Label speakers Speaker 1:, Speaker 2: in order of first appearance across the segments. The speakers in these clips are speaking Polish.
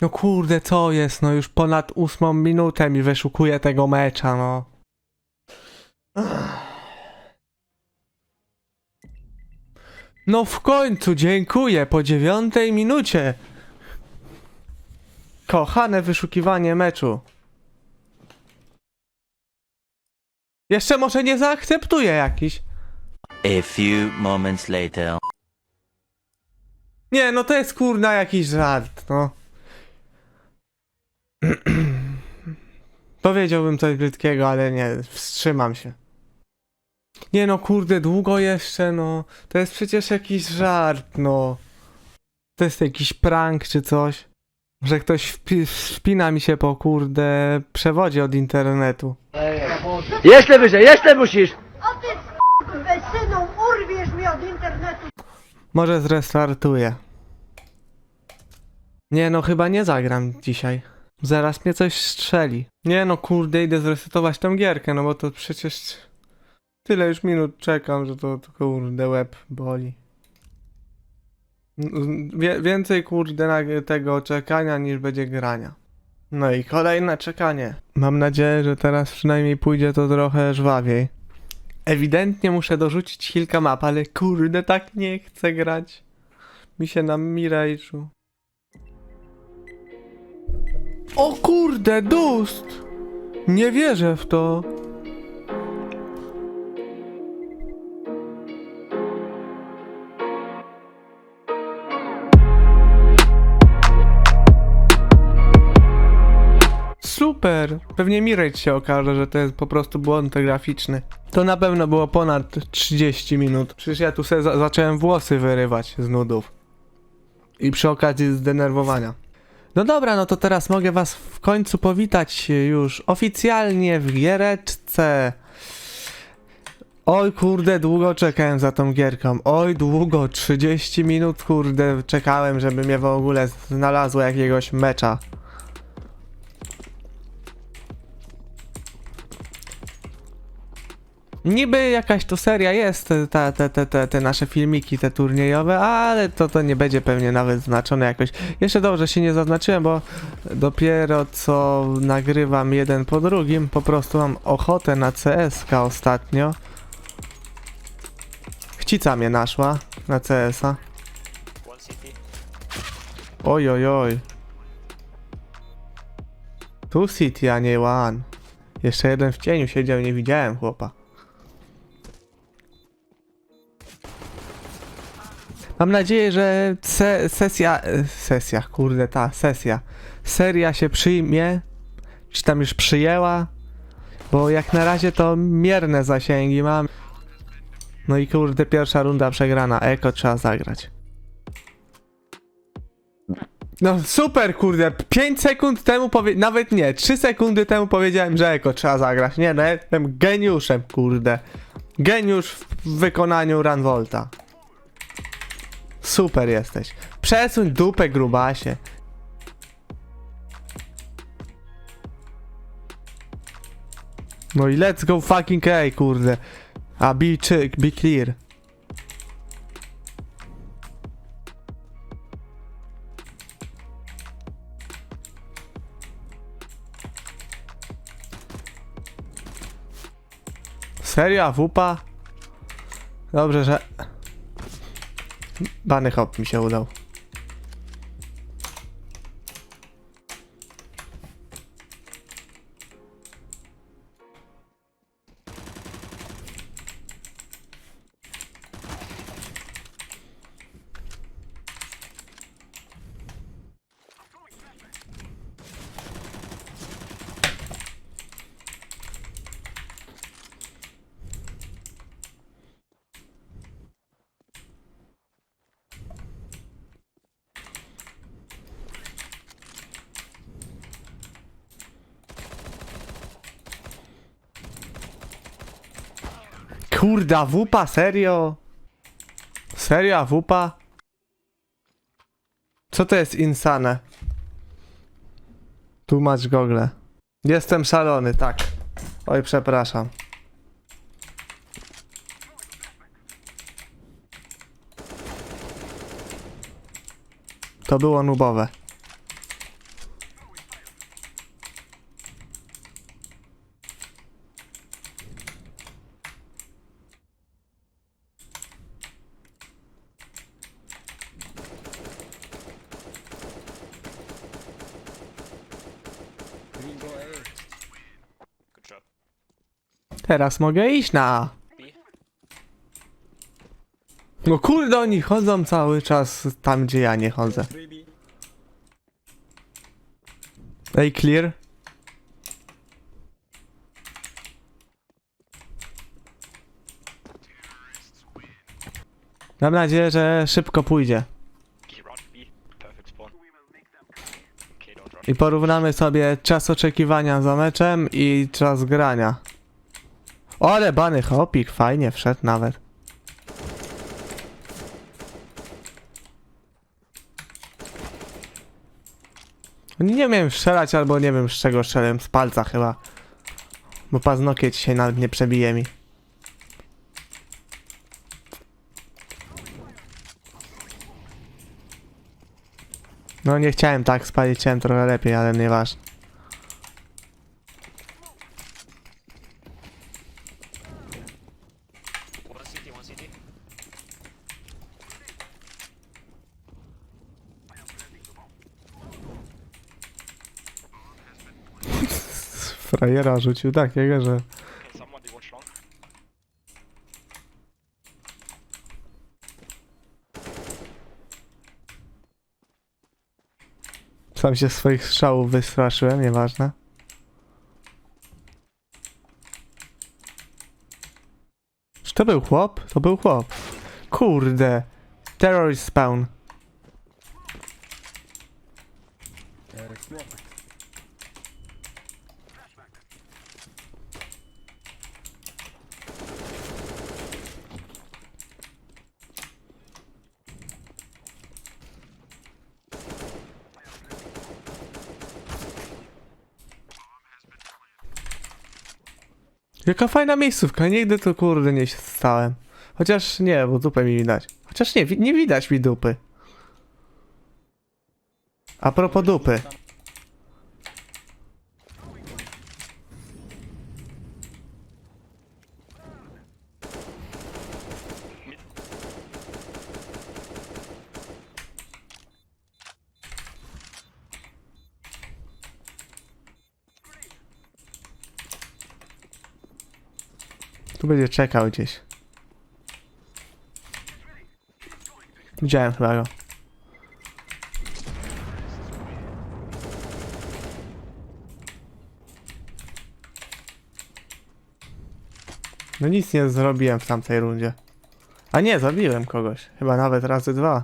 Speaker 1: No kurde, co jest? No już ponad ósmą minutę mi wyszukuje tego mecza, no. No w końcu, dziękuję, po dziewiątej minucie. Kochane wyszukiwanie meczu. Jeszcze może nie zaakceptuję jakiś.
Speaker 2: A few moments later.
Speaker 1: Nie, no to jest kurna jakiś żart, no. Powiedziałbym coś brzydkiego, ale nie, wstrzymam się. Nie no, kurde, długo jeszcze, no. To jest przecież jakiś żart, no. To jest jakiś prank czy coś. Że ktoś wpina mi się po kurde przewodzie od internetu.
Speaker 3: Jeszcze wyżej, jeszcze musisz!
Speaker 4: A ty synu, urwiesz mi od internetu.
Speaker 1: Może zrestartuję. Nie no, chyba nie zagram dzisiaj. Zaraz mnie coś strzeli. Nie no, kurde, idę zresetować tę gierkę, no bo to przecież... Tyle już minut czekam, że to, to kurde łeb boli. Wie, więcej kurde tego czekania niż będzie grania. No i kolejne czekanie. Mam nadzieję, że teraz przynajmniej pójdzie to trochę żwawiej. Ewidentnie muszę dorzucić kilka map, ale kurde, tak nie chcę grać. Mi się na Mirage'u. O kurde, dust! Nie wierzę w to. Super! Pewnie Mirage się okaże, że to jest po prostu błąd graficzny. To na pewno było ponad 30 minut. Przecież ja tu sobie za zacząłem włosy wyrywać z nudów. I przy okazji zdenerwowania. No dobra, no to teraz mogę was w końcu powitać już oficjalnie w giereczce. Oj kurde, długo czekałem za tą gierką. Oj długo, 30 minut kurde czekałem, żeby mnie w ogóle znalazło jakiegoś mecza. Niby jakaś to seria jest, te, te, te, te, te nasze filmiki, te turniejowe, ale to, to nie będzie pewnie nawet znaczone jakoś. Jeszcze dobrze się nie zaznaczyłem, bo dopiero co nagrywam jeden po drugim, po prostu mam ochotę na CSK ostatnio. Chcica mnie naszła na CS-a. Oj, oj, oj. Tu City, a nie One. Jeszcze jeden w cieniu siedział, nie widziałem chłopa. Mam nadzieję, że se sesja, e, sesja, kurde, ta sesja, seria się przyjmie, czy tam już przyjęła, bo jak na razie to mierne zasięgi mam. No i kurde, pierwsza runda przegrana, eko trzeba zagrać. No super, kurde, 5 sekund temu powie... nawet nie, 3 sekundy temu powiedziałem, że eko trzeba zagrać. Nie, no jestem geniuszem, kurde. Geniusz w wykonaniu Runvolta. Super jesteś. Przesuń dupę, grubasie. No i let's go fucking A, kurde. A be, chick, be clear. Serio, AWP? Dobrze, że... Bany hop mi się udał. Kurde, AWP, serio? Serio, AWP? Co to jest insane? Tłumacz gogle. Jestem szalony, tak. Oj, przepraszam. To było nubowe. Teraz mogę iść na. No kurde, oni chodzą cały czas tam, gdzie ja nie chodzę. Ej, clear. Mam nadzieję, że szybko pójdzie. I porównamy sobie czas oczekiwania za meczem i czas grania. Ale bany hopik, fajnie wszedł nawet. Nie wiem strzelać albo nie wiem z czego strzelę, z palca chyba. Bo paznokieć się nawet nie przebije mi. No nie chciałem tak spalić, chciałem trochę lepiej, ale nieważne.
Speaker 5: One city, one city.
Speaker 1: Frajera rzucił takiego, że... Sam się swoich strzałów wystraszyłem, nieważne. Czy to był chłop? To był chłop. Kurde. Terrorist spawn. Jaka fajna miejscówka, nigdy tu kurde nie stałem. Chociaż nie, bo dupę mi widać. Chociaż nie, nie widać mi dupy. A propos dupy. Będzie czekał gdzieś. Widziałem chyba go. No nic nie zrobiłem w tamtej rundzie. A nie, zabiłem kogoś. Chyba nawet razy dwa.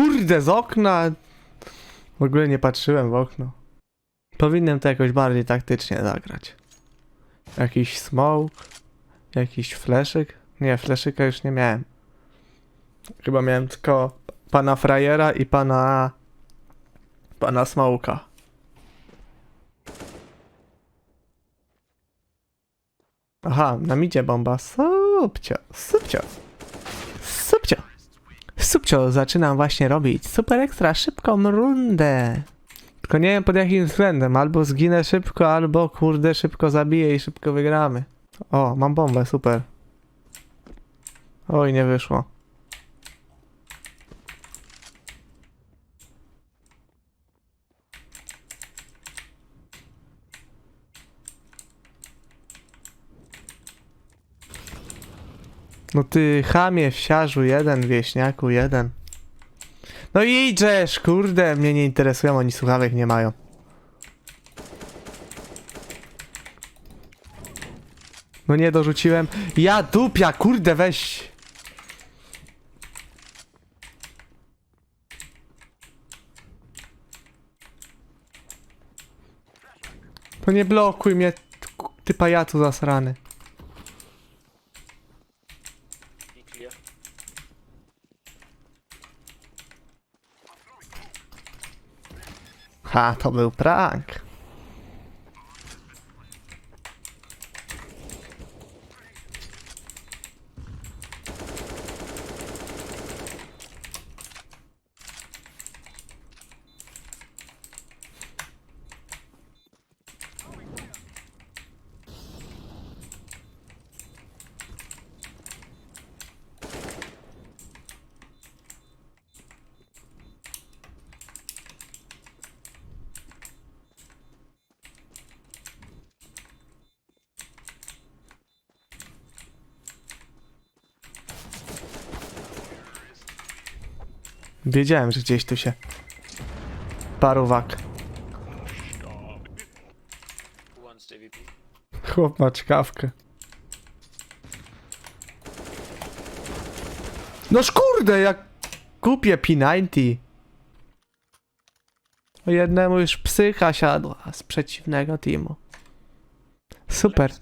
Speaker 1: Kurde, z okna! W ogóle nie patrzyłem w okno. Powinienem to jakoś bardziej taktycznie zagrać. Jakiś smoke? Jakiś fleszyk? Nie, fleszyka już nie miałem. Chyba miałem tylko pana frajera i pana... pana smoka. Aha, na midzie bomba. Subcio. Subcio. Subcio, zaczynam właśnie robić super ekstra szybką rundę. Tylko nie wiem pod jakim względem. Albo zginę szybko, albo kurde szybko zabiję i szybko wygramy. O, mam bombę, super. Oj, nie wyszło. No ty chamie, wsiarzu jeden, wieśniaku jeden. No idziesz, kurde, mnie nie interesują, oni słuchawek nie mają. No nie dorzuciłem. Ja dupia, kurde, weź. To nie blokuj mnie, ty pajacu zasrany. Ha, to był prank. Wiedziałem, że gdzieś tu się...
Speaker 5: AVP?
Speaker 1: Chłop ma czkawkę. No kurde, jak kupię P90. O jednemu już psycha siadła z przeciwnego teamu. Super.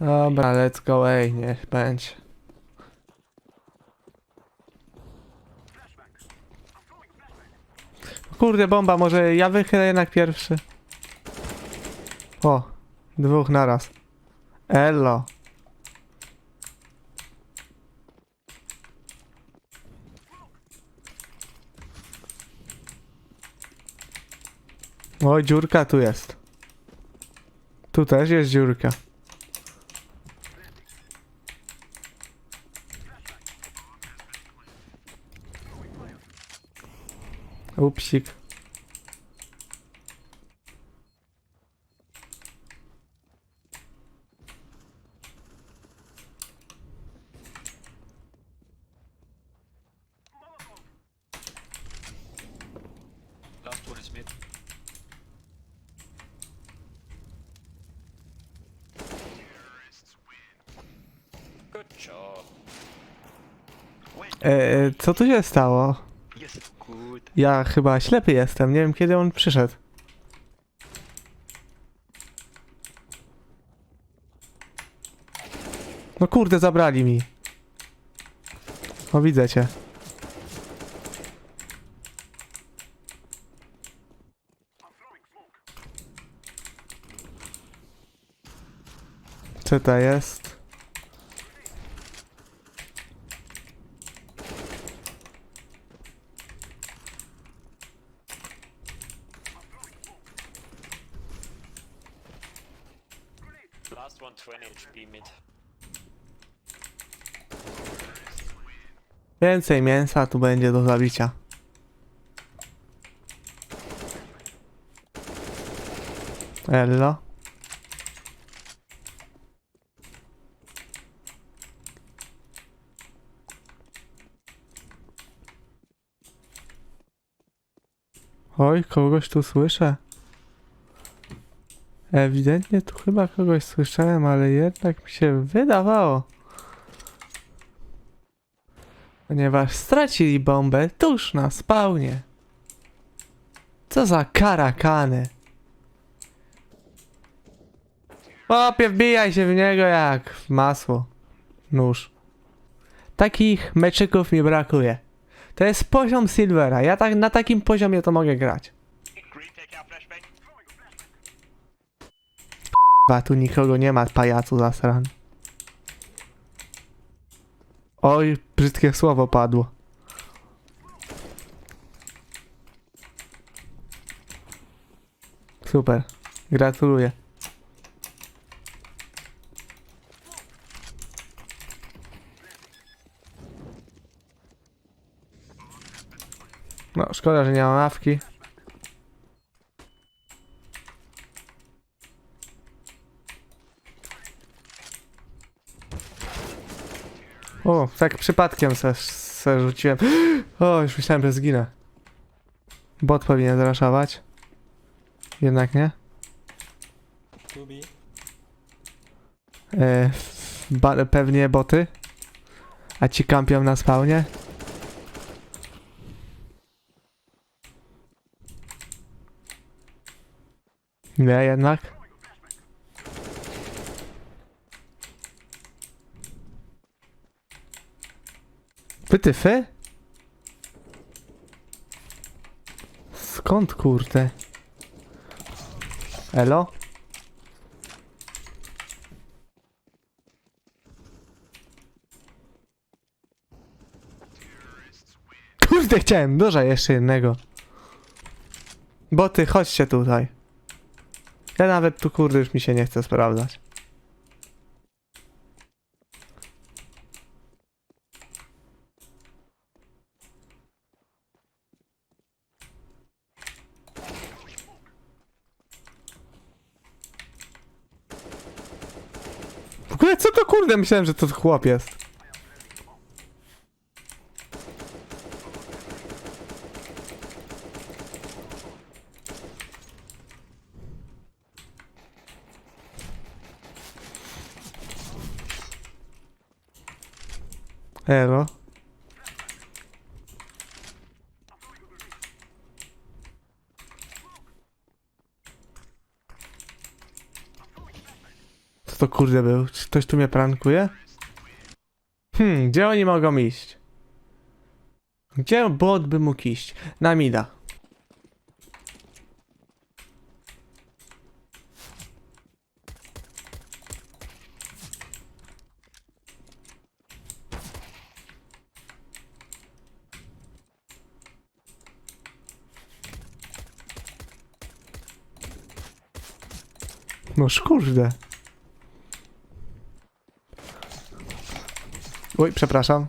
Speaker 1: Dobra, let's go away, niech będzie. Kurde, bomba, może ja wychylę jednak pierwszy. O, dwóch naraz. Elo. Oj, dziurka tu jest. Tu też jest dziurka. Upsik.
Speaker 5: Last one is mid. Good job.
Speaker 1: E, co tu się stało? Ja chyba ślepy jestem, nie wiem kiedy on przyszedł. No kurde, zabrali mi. O, widzę cię. Co to jest?
Speaker 5: Last one 20 HP mid.
Speaker 1: Więcej mięsa tu będzie do zabicia. Ello. Oj, kogoś tu słyszę. Ewidentnie tu chyba kogoś słyszałem, ale jednak mi się wydawało. Ponieważ stracili bombę tuż na spawnie. Co za karakany. Opie, wbijaj się w niego jak w masło. Nóż. Takich meczyków mi brakuje. To jest poziom Silvera. Ja tak na takim poziomie to mogę grać. Chyba tu nikogo nie ma, pajacu zasran. Oj, brzydkie słowo padło. Super. Gratuluję. No, szkoda, że nie ma ławki. O, tak przypadkiem se, se rzuciłem. O, już myślałem, że zginę. Bot powinien zraszować. Jednak nie. E, ba, pewnie boty. A ci kampią na spawnie. Nie, jednak. Wytyfy? Skąd kurde? Elo? Kurde, chciałem dużo jeszcze jednego. Boty, chodźcie tutaj. Ja nawet tu kurde już mi się nie chce sprawdzać. kurde, myślałem, że to chłop jest. Elo. Kurde był? Czy ktoś tu mnie prankuje? Hmm, gdzie oni mogą iść? Gdzie bot by mógł iść? Na mida. Noż kurde. Oj, przepraszam.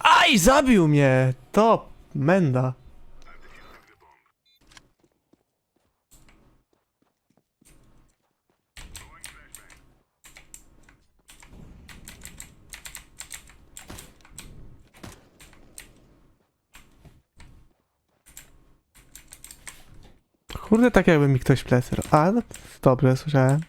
Speaker 1: Aj, zabił mnie! To menda. Tak jakby mi ktoś plecy. ro- A, no, dobrze, słyszałem.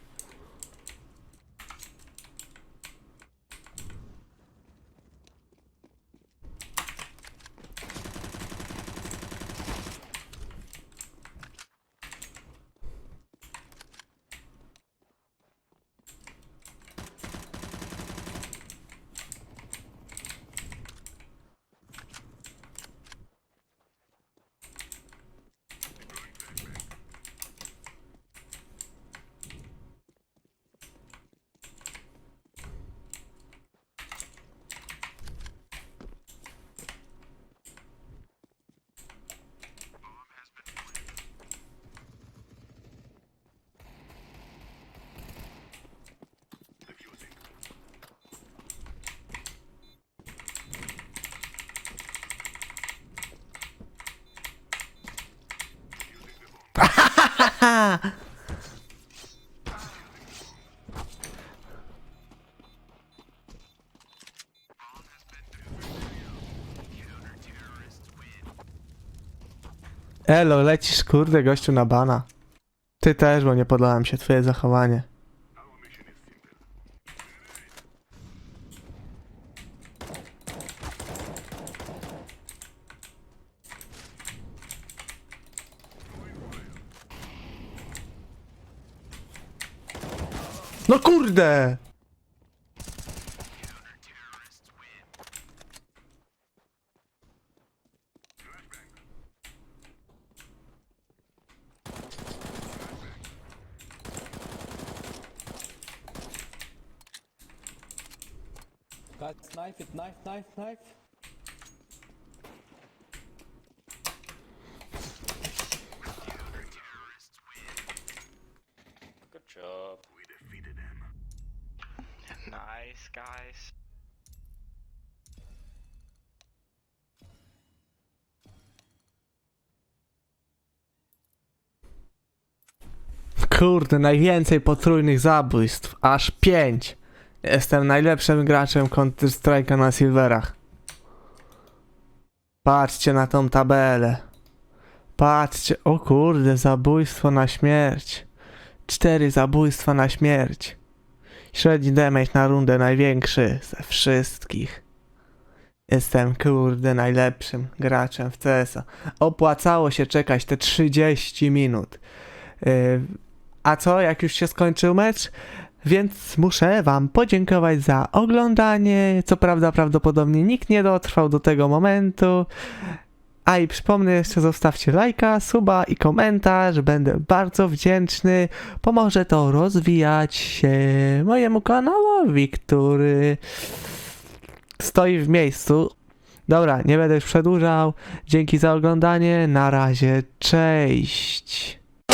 Speaker 1: Elo, lecisz kurde gościu na bana. Ty też, bo nie podoba mi się twoje zachowanie. No kurde!
Speaker 6: Knife knife, knife, knife.
Speaker 1: Kurde, najwięcej potrójnych zabójstw. Aż 5. Jestem najlepszym graczem Counter Strike'a na Silverach. Patrzcie na tą tabelę. Patrzcie, o kurde, zabójstwo na śmierć. Cztery zabójstwa na śmierć. Średni damage na rundę największy ze wszystkich. Jestem kurde najlepszym graczem w CS-a. Opłacało się czekać te 30 minut. Yy, a co, jak już się skończył mecz? Więc muszę Wam podziękować za oglądanie. Co prawda, prawdopodobnie nikt nie dotrwał do tego momentu. A i przypomnę jeszcze, zostawcie lajka, suba i komentarz. Będę bardzo wdzięczny. Pomoże to rozwijać się mojemu kanałowi, który stoi w miejscu. Dobra, nie będę już przedłużał. Dzięki za oglądanie. Na razie, cześć.